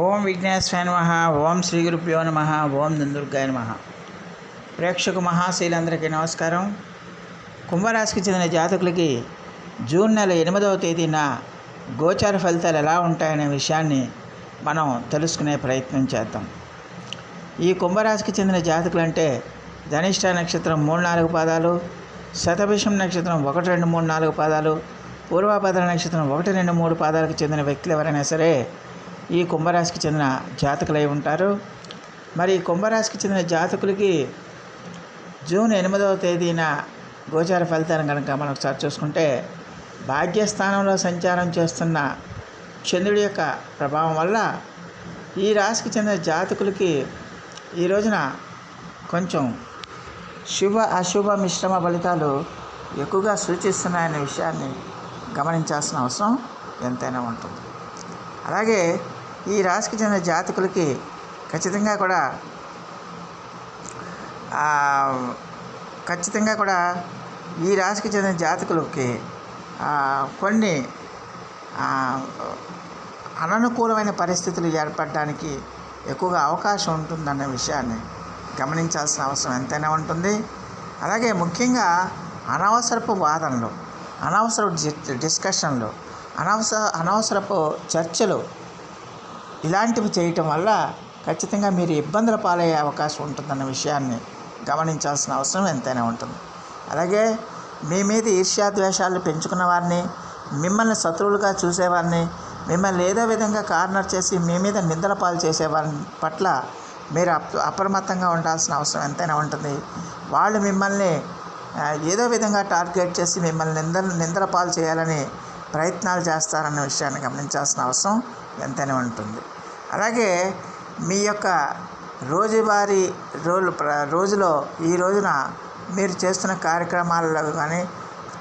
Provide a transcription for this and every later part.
ఓం విఘ్నేశ్వరాయ నమ ఓం శ్రీ గురుభ్యో నమ ఓం దుందుర్గాయ నమ. ప్రేక్షక మహాశీలందరికీ నమస్కారం. కుంభరాశికి చెందిన జాతకులకి జూన్ నెల ఎనిమిదవ తేదీన గోచార ఫలితాలు ఎలా ఉంటాయనే విషయాన్ని మనం తెలుసుకునే ప్రయత్నం చేద్దాం. ఈ కుంభరాశికి చెందిన జాతకులు అంటే ధనిష్ట నక్షత్రం మూడు నాలుగు పాదాలు శతభిషం నక్షత్రం ఒకటి రెండు మూడు నాలుగు పాదాలు పూర్వాభద్ర నక్షత్రం ఒకటి రెండు మూడు పాదాలకు చెందిన వ్యక్తులు ఎవరైనా సరే ఈ కుంభరాశికి చెందిన జాతకులై ఉంటారు. మరి కుంభరాశికి చెందిన జాతకులకి జూన్ ఎనిమిదవ తేదీన గోచార ఫలితాలను కనుక మనం ఒకసారి చూసుకుంటే భాగ్యస్థానంలో సంచారం చేస్తున్న చంద్రుడి యొక్క ప్రభావం వల్ల ఈ రాశికి చెందిన జాతకులకి ఈ రోజున కొంచెం శుభ అశుభ మిశ్రమ ఫలితాలు ఎక్కువగా సూచిస్తున్నాయనే విషయాన్ని గమనించాల్సిన అవసరం ఎంతైనా ఉంటుంది. అలాగే ఈ రాశికి చెందిన జాతకులకి ఖచ్చితంగా కూడా ఖచ్చితంగా కూడా ఈ రాశికి చెందిన జాతకులకి కొన్ని అననుకూలమైన పరిస్థితులు ఏర్పడడానికి ఎక్కువగా అవకాశం ఉంటుందన్న విషయాన్ని గమనించాల్సిన అవసరం ఎంతైనా ఉంటుంది. అలాగే ముఖ్యంగా అనవసరపు వాదనలు అనవసర డిస్కషన్లు అనవసర అనవసరపు చర్చలు ఇలాంటివి చేయటం వల్ల ఖచ్చితంగా మీరు ఇబ్బందుల పాలయ్యే అవకాశం ఉంటుందన్న విషయాన్ని గమనించాల్సిన అవసరం ఎంతైనా ఉంటుంది. అలాగే మీ మీద ఈర్ష్యాద్వేషాలు పెంచుకున్న వారిని మిమ్మల్ని శత్రువులుగా చూసేవారిని మిమ్మల్ని ఏదో విధంగా కార్నర్ చేసి మీ మీద నిందల పాలు చేసేవారి పట్ల మీరు అప్ అప్రమత్తంగా ఉండాల్సిన అవసరం ఎంతైనా ఉంటుంది. వాళ్ళు మిమ్మల్ని ఏదో విధంగా టార్గెట్ చేసి మిమ్మల్ని నింద నిందల పాలు చేయాలని ప్రయత్నాలు చేస్తారన్న విషయాన్ని గమనించాల్సిన అవసరం. ఎంతనే ఉంటుంది. అలాగే మీ యొక్క రోజువారీ రోజు ప్ర- రోజులో ఈ రోజున మీరు చేస్తున్న కార్యక్రమాలలో కానీ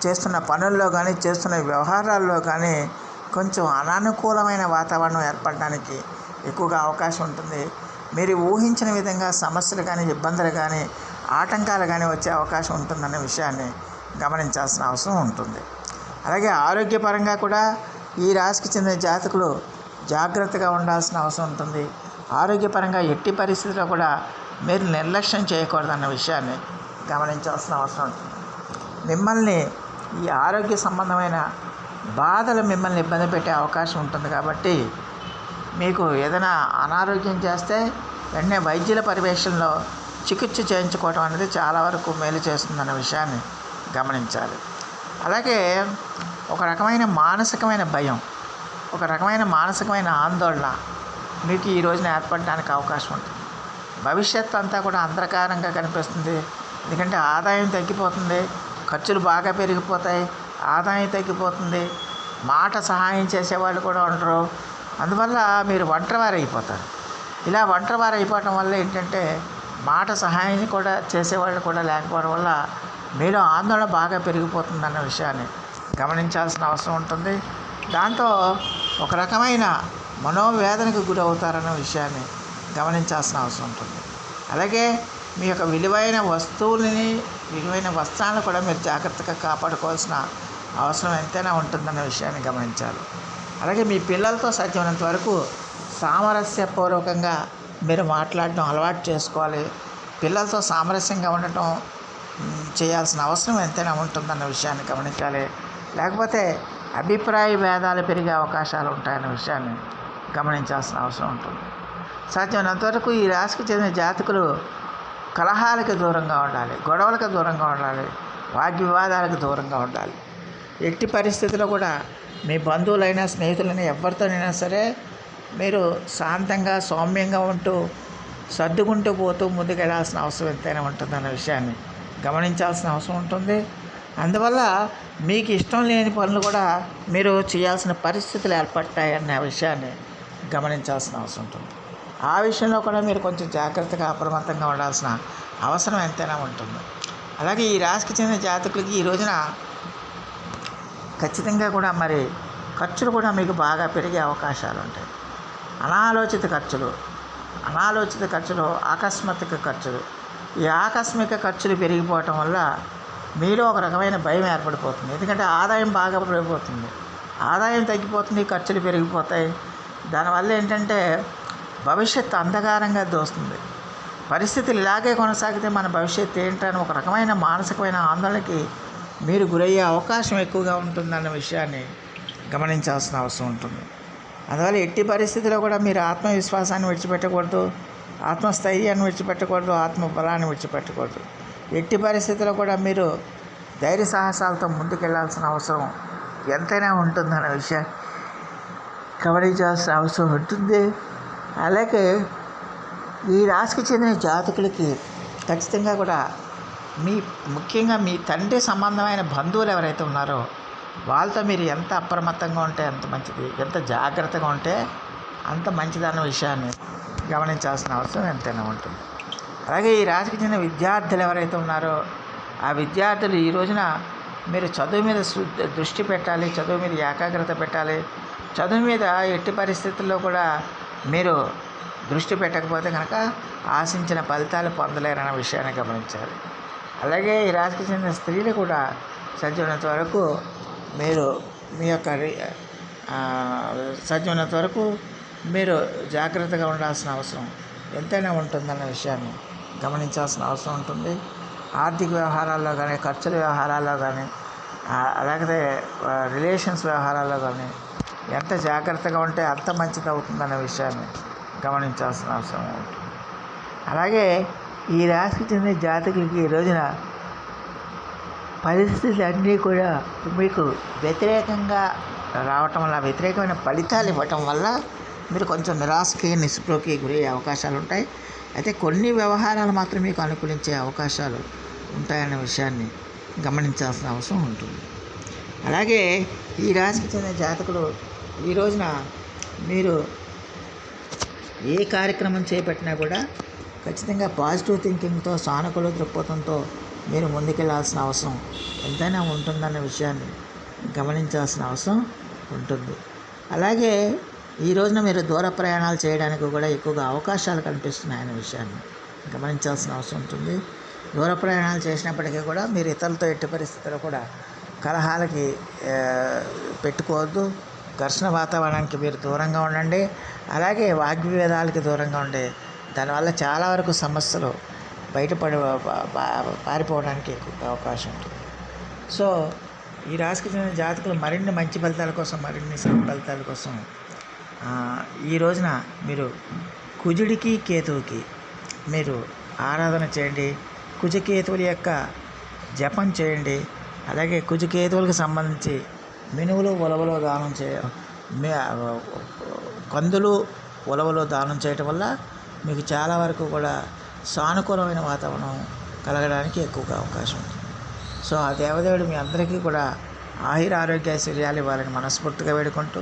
చేస్తున్న పనుల్లో కానీ చేస్తున్న వ్యవహారాల్లో కానీ కొంచెం అనానుకూలమైన వాతావరణం ఏర్పడడానికి ఎక్కువగా అవకాశం ఉంటుంది. మీరు ఊహించిన విధంగా సమస్యలు కానీ ఇబ్బందులు కానీ ఆటంకాలు కానీ వచ్చే అవకాశం ఉంటుందన్న విషయాన్ని గమనించాల్సిన అవసరం ఉంటుంది. అలాగే ఆరోగ్యపరంగా కూడా ఈ రాశికి చెందిన జాతకులు జాగ్రత్తగా ఉండాల్సిన అవసరం ఉంటుంది. ఆరోగ్యపరంగా ఎట్టి పరిస్థితుల్లో కూడా మీరు నిర్లక్ష్యం చేయకూడదన్న విషయాన్ని గమనించాల్సిన అవసరం ఉంటుంది. మిమ్మల్ని ఈ ఆరోగ్య సంబంధమైన బాధలు మిమ్మల్ని ఇబ్బంది పెట్టే అవకాశం ఉంటుంది కాబట్టి మీకు ఏదైనా అనారోగ్యం చేస్తే వెంటనే వైద్యుల పర్యవేక్షణలో చికిత్స చేయించుకోవడం అనేది చాలా వరకు మేలు చేస్తుందన్న విషయాన్ని గమనించాలి. అలాగే ఒక రకమైన మానసికమైన భయం ఒక రకమైన మానసికమైన ఆందోళన మీకు ఈ రోజున ఏర్పడడానికి అవకాశం ఉంటుంది. భవిష్యత్తు అంతా కూడా అంధకారంగా కనిపిస్తుంది. ఎందుకంటే ఆదాయం తగ్గిపోతుంది ఖర్చులు బాగా పెరిగిపోతాయి ఆదాయం తగ్గిపోతుంది మాట సహాయం చేసేవాళ్ళు కూడా ఉండరు. అందువల్ల మీరు ఒంటరివారు అయిపోతారు ఇలా ఒంటరివారు అయిపోవటం వల్ల ఏంటంటే మాట సహాయం కూడా చేసేవాళ్ళు కూడా లేకపోవడం వల్ల మీలో ఆందోళన బాగా పెరిగిపోతుందన్న విషయాన్ని గమనించాల్సిన అవసరం ఉంటుంది. దాంతో ఒక రకమైన మనోవేదనకు గురవుతారన్న విషయాన్ని గమనించాల్సిన అవసరం ఉంటుంది. అలాగే మీ యొక్క విలువైన వస్తువులని విలువైన వస్త్రాలను కూడా మీరు జాగ్రత్తగా కాపాడుకోవాల్సిన అవసరం ఎంతైనా ఉంటుందన్న విషయాన్ని గమనించాలి. అలాగే మీ పిల్లలతో సాధ్యమైనంత వరకు సామరస్యపూర్వకంగా మీరు మాట్లాడడం అలవాటు చేసుకోవాలి. పిల్లలతో సామరస్యంగా ఉండటం చేయాల్సిన అవసరం ఎంతైనా ఉంటుందన్న విషయాన్ని గమనించాలి. లేకపోతే అభిప్రాయ భేదాలు పెరిగే అవకాశాలు ఉంటాయన్న విషయాన్ని గమనించాల్సిన అవసరం ఉంటుంది. సాధ్యమైనంత వరకు ఈ రాశికి చెందిన జాతకులు కలహాలకు దూరంగా ఉండాలి గొడవలకు దూరంగా ఉండాలి వాగ్వివాదాలకు దూరంగా ఉండాలి. ఎట్టి పరిస్థితుల్లో కూడా మీ బంధువులైనా స్నేహితులైనా ఎవరితోనైనా సరే మీరు శాంతంగా సౌమ్యంగా ఉంటూ సర్దుకుంటూ పోతూ ముందుకెళ్ళాల్సిన అవసరం ఎంతైనా ఉంటుందన్న విషయాన్ని గమనించాల్సిన అవసరం ఉంటుంది. అందువల్ల మీకు ఇష్టం లేని పనులు కూడా మీరు చేయాల్సిన పరిస్థితులు ఏర్పడతాయి విషయాన్ని గమనించాల్సిన అవసరం ఉంటుంది. ఆ విషయంలో కూడా మీరు కొంచెం జాగ్రత్తగా అప్రమత్తంగా ఉండాల్సిన అవసరం ఎంతైనా ఉంటుంది. అలాగే ఈ రాశికి చెందిన జాతకులకి ఈ రోజున ఖచ్చితంగా కూడా మరి ఖర్చులు కూడా మీకు బాగా పెరిగే అవకాశాలు ఉంటాయి. అనాలోచిత ఖర్చులు అనాలోచిత ఖర్చులు ఆకస్మిక ఖర్చులు. ఈ ఆకస్మిక ఖర్చులు పెరిగిపోవటం వల్ల మీలో ఒక రకమైన భయం ఏర్పడిపోతుంది. ఎందుకంటే ఆదాయం బాగా పెరిగిపోతుంది. ఆదాయం తగ్గిపోతుంది ఖర్చులు పెరిగిపోతాయి. దానివల్ల ఏంటంటే భవిష్యత్తు అంధకారంగా దోస్తుంది. పరిస్థితులు ఇలాగే కొనసాగితే మన భవిష్యత్తు ఏంటని ఒక రకమైన మానసికమైన ఆందోళనకి మీరు గురయ్యే అవకాశం ఎక్కువగా ఉంటుందన్న విషయాన్ని గమనించాల్సిన అవసరం ఉంటుంది. అందువల్ల ఎట్టి పరిస్థితిలో కూడా మీరు ఆత్మవిశ్వాసాన్ని విడిచిపెట్టకూడదు ఆత్మస్థైర్యాన్ని విడిచిపెట్టకూడదు ఆత్మ బలాన్ని విడిచిపెట్టకూడదు. ఎట్టి పరిస్థితుల్లో కూడా మీరు ధైర్య సాహసాలతో ముందుకెళ్ళాల్సిన అవసరం ఎంతైనా ఉంటుందన్న విషయం గమనించాల్సిన అవసరం ఉంటుంది. అలాగే ఈ రాశికి చెందిన జాతకులకి ఖచ్చితంగా కూడా మీ ముఖ్యంగా మీ తండ్రి సంబంధమైన బంధువులు ఎవరైతే ఉన్నారో వాళ్ళతో మీరు ఎంత అప్రమత్తంగా ఉంటే అంత మంచిది ఎంత జాగ్రత్తగా ఉంటే అంత మంచిదన్న విషయాన్ని గమనించాల్సిన అవసరం ఎంతైనా ఉంటుంది. అలాగే ఈ రాశికి చెందిన విద్యార్థులు ఎవరైతే ఉన్నారో ఆ విద్యార్థులు ఈ రోజున మీరు చదువు మీద దృష్టి పెట్టాలి చదువు మీద ఏకాగ్రత పెట్టాలి. చదువు మీద ఎట్టి పరిస్థితుల్లో కూడా మీరు దృష్టి పెట్టకపోతే కనుక ఆశించిన ఫలితాలు పొందలేరన్న విషయాన్ని గమనించాలి. అలాగే ఈ రాశికి చెందిన స్త్రీలు కూడా సజ్జనంత వరకు మీరు మీ యొక్క రి- సజ్జనంత వరకు మీరు జాగ్రత్తగా ఉండాల్సిన అవసరం. ఎంతైనా ఉంటుందన్న విషయాన్ని గమనించాల్సిన అవసరం ఉంటుంది. ఆర్థిక వ్యవహారాల్లో కానీ ఖర్చుల వ్యవహారాల్లో కానీ లేకపోతే అలాగే రిలేషన్స్ వ్యవహారాల్లో కానీ ఎంత జాగ్రత్తగా ఉంటే అంత మంచిది అవుతుందన్న విషయాన్ని గమనించాల్సిన అవసరం ఉంటుంది. అలాగే ఈ రాశికి చెందిన జాతకులకి ఈ రోజున పరిస్థితులు అన్నీ కూడా మీకు వ్యతిరేకంగా రావటం వల్ల వ్యతిరేకమైన ఫలితాలు ఇవ్వటం వల్ల మీరు కొంచెం నిరాశకి నిస్పృహకి గురయ్యే అవకాశాలు ఉంటాయి. అయితే కొన్ని వ్యవహారాలు మాత్రం మీకు అనుకూలించే అవకాశాలు ఉంటాయన్న విషయాన్ని గమనించాల్సిన అవసరం ఉంటుంది. అలాగే ఈ రాశికి చెందిన జాతకులు ఈ రోజున మీరు ఏ కార్యక్రమం చేపట్టినా కూడా ఖచ్చితంగా పాజిటివ్ థింకింగ్తో సానుకూల దృక్పథంతో మీరు ముందుకెళ్ళాల్సిన అవసరం ఎంతైనా ఉంటుందన్న విషయాన్ని గమనించాల్సిన అవసరం ఉంటుంది. అలాగే ఈ రోజున మీరు దూర ప్రయాణాలు చేయడానికి కూడా ఎక్కువగా అవకాశాలు కనిపిస్తున్నాయనే విషయాన్ని గమనించాల్సిన అవసరం ఉంటుంది. దూర ప్రయాణాలు చేసినప్పటికీ కూడా మీరు ఇతరులతో ఎట్టి పరిస్థితుల్లో కూడా కలహాలకి పెట్టుకోవద్దు. ఘర్షణ వాతావరణానికి మీరు దూరంగా ఉండండి. అలాగే వాగ్వివేదాలకి దూరంగా ఉండే దానివల్ల చాలా వరకు సమస్యలు బయటపడి పారిపోవడానికి ఎక్కువ అవకాశం ఉంటుంది. సో ఈ రాశికి చెందిన జాతకులు మరిన్ని మంచి ఫలితాల కోసం మరిన్ని సమ ఫలితాల కోసం ఈ రోజున మీరు కుజుడికి కేతువుకి మీరు ఆరాధన చేయండి. కుజకేతువుల యొక్క జపం చేయండి. అలాగే కుజకేతువులకు సంబంధించి మినువులు ఉలవలో దానం చేయ కందులు ఉలవలో దానం చేయటం వల్ల మీకు చాలా వరకు కూడా సానుకూలమైన వాతావరణం కలగడానికి ఎక్కువగా అవకాశం ఉంది సో ఆ దేవదేవుడు మీ అందరికీ కూడా ఆయుర ఆరోగ్య శరీరాలు ఇవ్వాలని మనస్ఫూర్తిగా వేడుకుంటూ